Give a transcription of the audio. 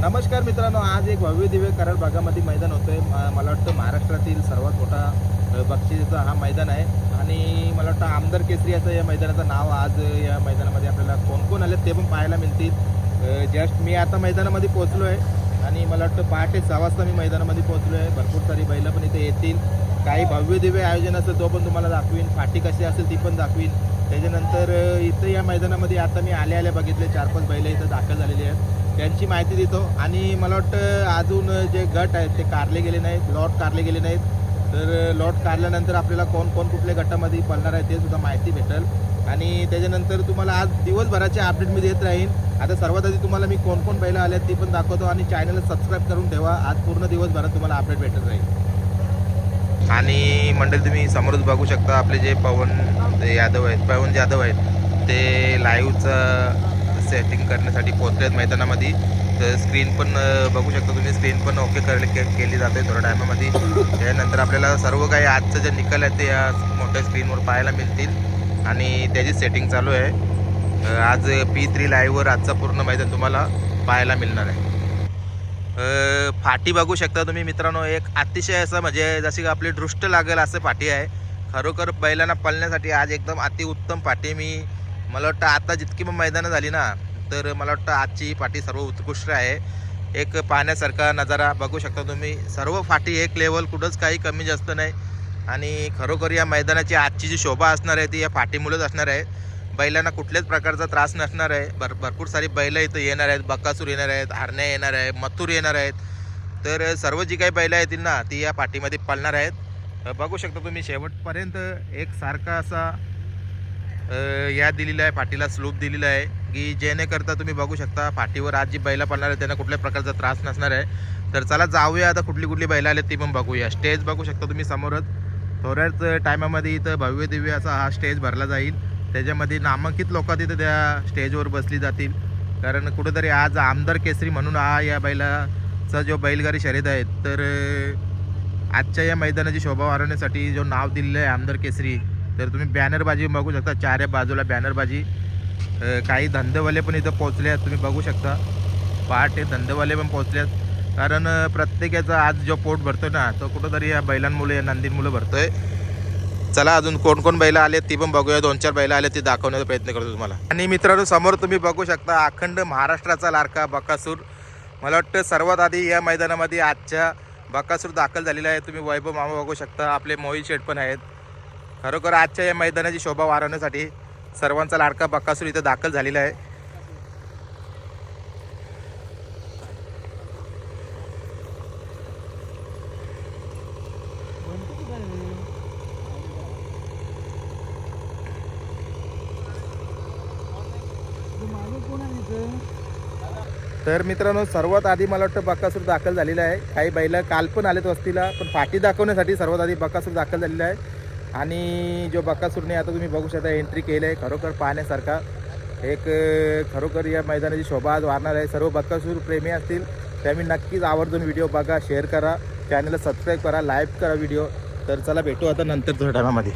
नमस्कार मित्रांनो आज एक भव्य दिव्य कराड भागामध्ये मैदान होतंय. म- मला वाटतं महाराष्ट्रातील सर्वात मोठा अ, बक्षिसाचा हा मैदान आहे. आणि मला वाटतं आमदार केसरी याचं या मैदानाचं नाव आज या मैदानामध्ये आपल्याला कोण कोण आले ते पण पाहायला मिळतील. जस्ट मी आता मैदानामध्ये पोहोचलो आहे आणि मला वाटतं पहाटे सहा वाजता मी मैदानामध्ये पोहोचलो आहे भरपूर सारी बैलं पण इथे येतील. काही भव्य दिव्य आयोजन असेल तो पण तुम्हाला दाखवीन. फाटी कशी असेल ती पण दाखवीन. त्याच्यानंतर इथं या मैदानामध्ये आता मी आले आले बघितले चार पाच बैलं इथं दाखल झालेली आहेत. त्यांची माहिती देतो. आणि मला वाटतं अजून जे गट आहेत ते कारले गेले नाहीत लॉट कारले गेले नाहीत. तर लॉट काढल्यानंतर आपल्याला कोण कोण कुठल्या गटामध्ये पडणार आहे ते सुद्धा माहिती भेटेल. आणि त्याच्यानंतर तुम्हाला आज दिवसभराचे अपडेट मी देत राहीन. आता सर्वात आधी तुम्हाला मी कोण कोण बैलं आल्यात ती पण दाखवतो. आणि चॅनलला सबस्क्राईब करून ठेवा. आज पूर्ण दिवसभरात तुम्हाला अपडेट भेटत राहील. आणि मंडळी तुम्ही समोरच बघू शकता आपले जे पवन यादव आहेत पवन जाधव आहेत ते लाईव्हचं सेटिंग करण्यासाठी पोहोचले आहेत मैदानामध्ये. तर स्क्रीन पण बघू शकता तुम्ही स्क्रीन पण ओके करले के केली जाते थोड्या टायमामध्ये त्यानंतर आपल्याला सर्व काही आजचं जे निकाल आहे ते या मोठ्या स्क्रीनवर पाहायला मिळतील. आणि त्याची सेटिंग चालू आहे. आज पी थ्री लाईव्हवर आजचा पूर्ण मैदान तुम्हाला पाहायला मिळणार आहे. फाटी बघू शकता तुम्ही मित्रांनो एक अतिशय असं म्हणजे जशी का आपली दृष्ट लागेल असं फाटी आहे. खरोखर बैलांना पळण्यासाठी आज एकदम अतिउत्तम फाटी मी मला वाटतं आता जितकी पण मैदानं झाली ना तर मला वाटतं आजची पाठी फाटी सर्व उत्कृष्ट आहे. एक पाहण्यासारखा नजारा बघू शकता तुम्ही. सर्व फाटी एक लेवल कुठंच काही कमी जास्त नाही. आणि खरोखर या मैदानाची आजची जी शोभा असणार आहे ती या फाटीमुळेच असणार आहे. बैलांना कुठल्याच प्रकारचा त्रास नसणार आहे. भर भरपूर सारी बैलं इथं येणार आहेत. बकासूर येणार आहेत हरण्या येणार आहे मथूर येणार आहेत. तर सर्व जी काही बैलं येतील ना ती या पाठीमध्ये पळणार आहेत. बघू शकता तुम्ही शेवटपर्यंत एक सारखा असा या दिलेला आहे पाठीला स्लूप दिलेला आहे की जेणेकरता तुम्ही बघू शकता पाठीवर आज जी बैला पडणार आहे त्यांना कुठल्या प्रकारचा त्रास नसणार आहे. तर चला जाऊया आता कुठली कुठली बैलं आले ती पण बघूया. स्टेज बघू शकता तुम्ही समोरच. थोड्याच टायमामध्ये इथं भव्य दिव्य असा हा स्टेज भरला जाईल. त्याच्यामध्ये नामांकित लोक तिथं त्या स्टेजवर बसली जातील. कारण कुठेतरी आज आमदार केसरी म्हणून हा या बैलाचा जो बैलगाडी शर्यत आहे तर आजच्या या मैदानाची शोभा वाढवण्यासाठी जो नाव दिलेलं आहे आमदार केसरी तर तुम्ही बॅनरबाजी बघू शकता चार बाजूला बॅनरबाजी काही धंदेवाले पण इथं पोहोचले आहेत तुम्ही बघू शकता. पहाटे धंदेवाले पण पोहोचले आहेत. कारण प्रत्येकाचा आज जो पोट भरतो ना तो कुठंतरी या बैलांमुळे या नंदींमुळे आहे चला अजून कोण कोण बैलं आले ती पण बघूया. दोन चार बैलं आले ती दाखवण्याचा प्रयत्न करतो तुम्हाला. आणि मित्रांनो समोर तुम्ही बघू शकता अखंड महाराष्ट्राचा लाडका बकासूर. मला वाटतं सर्वात आधी या मैदानामध्ये आजच्या बकासूर दाखल झालेला आहे. तुम्ही वैभव मामा बघू शकता आपले मोहित शेठ पण आहेत. खरोखर आजच्या या मैदानाची शोभा वाढवण्यासाठी सर्वांचा लाडका बकासूर इथं दाखल झालेला आहे. तर मित्रांनो सर्वात आधी मला वाटतं बकासूर दाखल झालेला आहे. काही बैलं काल पण आलेत वस्तीला पण पाठी दाखवण्यासाठी सर्वात आधी बकासूर दाखल झालेला आहे. आणि जो बकासूरने आता तुम्ही बघू शकता एंट्री केली आहे खरोखर पाहण्यासारखा. एक खरोखर या मैदानाची शोभा आज वाढणार आहे. सर्व बकासूर प्रेमी असतील त्यामुळे नक्कीच आवर्जून व्हिडिओ बघा शेअर करा. चॅनलला सबस्क्राईब करा लाईक करा व्हिडिओ तर चला भेटू आता नंतर थोड्या टायमामध्ये